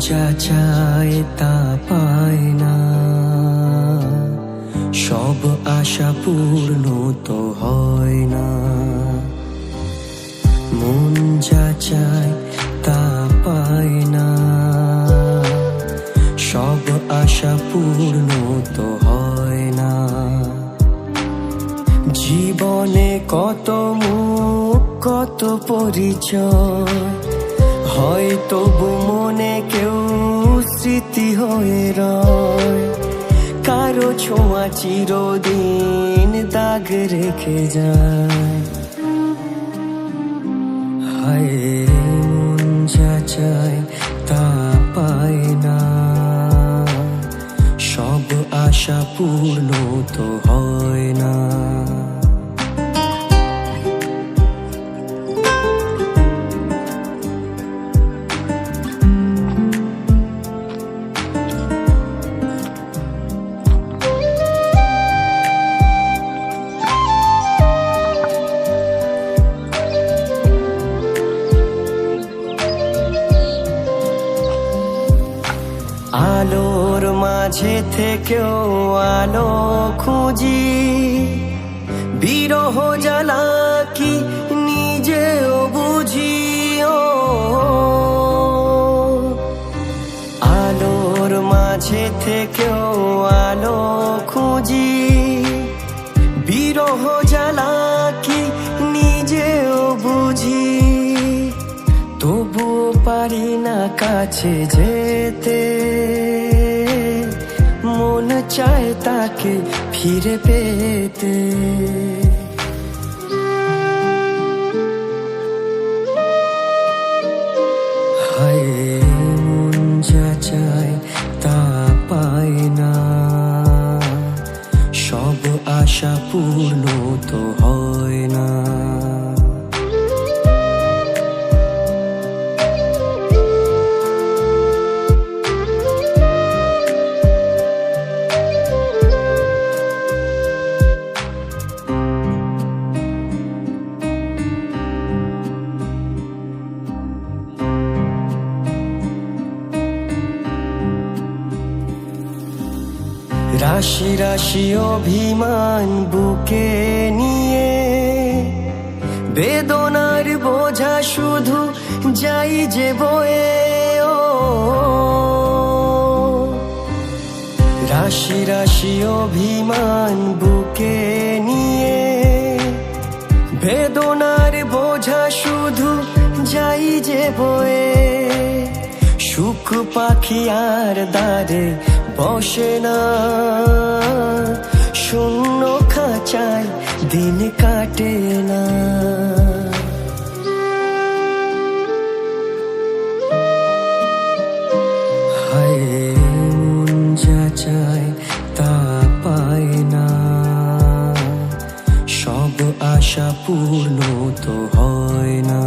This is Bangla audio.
যা চায় তা পায় না। সব আশা পূর্ণ তো হয় না। মন যা চায় তা পায় না। সব আশা পূর্ণ তো হয় না। জীবনে কত মুখ, কত পরিচয় হয় তবু মনে কেউ স্মৃতি হয়ে রয়। কারও ছোঁয়া চিরদিন দাগ রেখে যায়। হায় তা পায় না। সব আশা পূর্ণ তো হয় না মাঝে থেকেও আলো খুঁজি। বিরহ জ্বালা কি নিজেও বুঝি ও আলোর মাঝে থেকেও আলো খুঁজি। বিরহ জ্বালা কি নিজেও বুঝি। তবুও পারি না কাছে যেতে। চায় তাকে ফিরে পেতে। চায় তা পায় না। সব আশা পূর্ণ তো হয় না। রাশি রাশি অভিমান বুকে নিয়ে। বেদনার বোঝা শুধু যাই যে বয়ে, ও। রাশি রাশি অভিমান বুকে নিয়ে। বেদনার বোঝা শুধু যাই যে বয়ে। সুখ পাখি আর দাঁড়ে বসে না। শূন্য খাঁচায় দিন কাটে না। তা পায় না। সব আশা পূর্ণ তো হয় না।